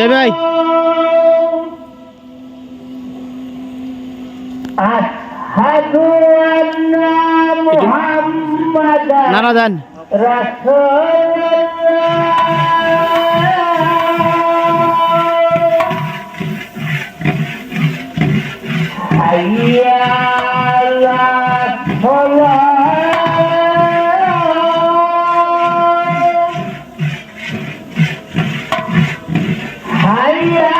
জয় ভাই নারা দেন Yeah. Yeah.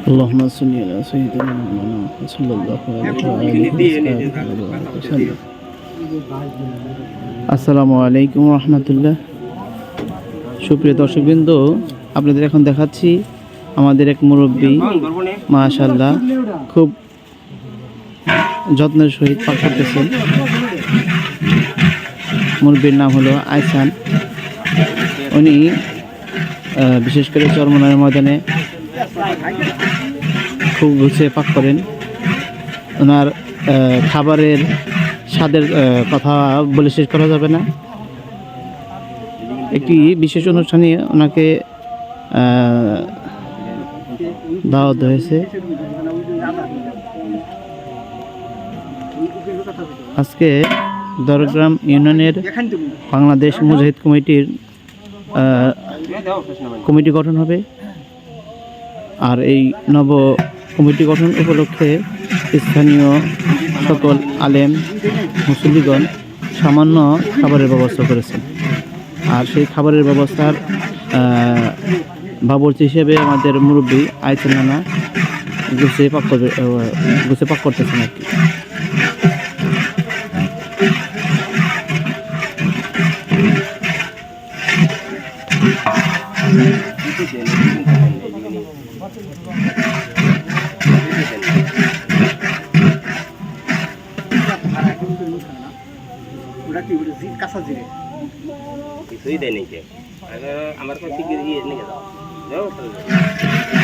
اللهم صل على سيدنا محمد صلى الله عليه وسلم আসসালামু আলাইকুম রহমতুল্লাহ সুপ্রিয় দর্শকবৃন্দ আপনাদের এখন দেখাচ্ছি আমাদের এক মুরব্বী মাশাল্লাহ খুব যত্নের সহিত পাক করতেছেন মুরব্বীর নাম হলো আইসান উনি আহ, বিশেষ করে চরমনার ময়দানে খুব গুছিয়ে পাক করেন। ওনার খাবারের স্বাদের কথা বলে শেষ করা যাবে না। একটি বিশেষ অনুষ্ঠানে ওনাকে দাওয়াত হয়েছে আজকে দরগ্রাম ইউনিয়নের বাংলাদেশ মুজাহিদ কমিটির কমিটি গঠন হবে। আর এই নব কমিটি গঠন উপলক্ষে স্থানীয় সকল আলেম, মুসল্লিগণ সামান্য খাবারের ব্যবস্থা করেছেন। আর সেই খাবারের ব্যবস্থার বাবুর্চি হিসেবে আমাদের মুরব্বী আইসেন নানা গুছিয়ে পাক করবে গুছিয়ে পাক করতেছেন আর কি। কিছুই দেয় নাকি আমার কাছে কি ইয়ে নিয়ে যাও যাও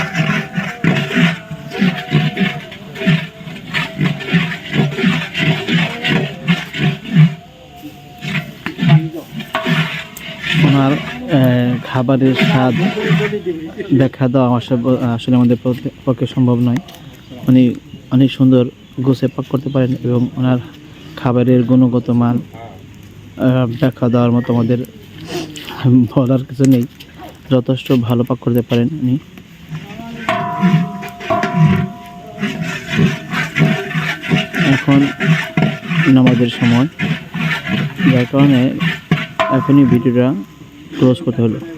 খাবারের স্বাদ ব্যাখ্যা দেওয়া আসলে আমাদের পক্ষে- সম্ভব নয়। উনি অনেক সুন্দর গোছে পাক করতে পারেন এবং ওনার খাবারের গুণগত মান ব্যাখ্যা দেওয়ার মতো আমাদের বলার কিছু নেই। যথেষ্ট ভালো পাক করতে পারেন উনি। এখন নামাজের সময়। যার কারণে এখনই ভিডিওটা ক্লোজ করতে হলো।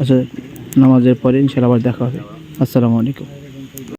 আচ্ছা নামাজের পরে ইনশাল্লাহ আবার দেখা হবে। আসসালামু আলাইকুম।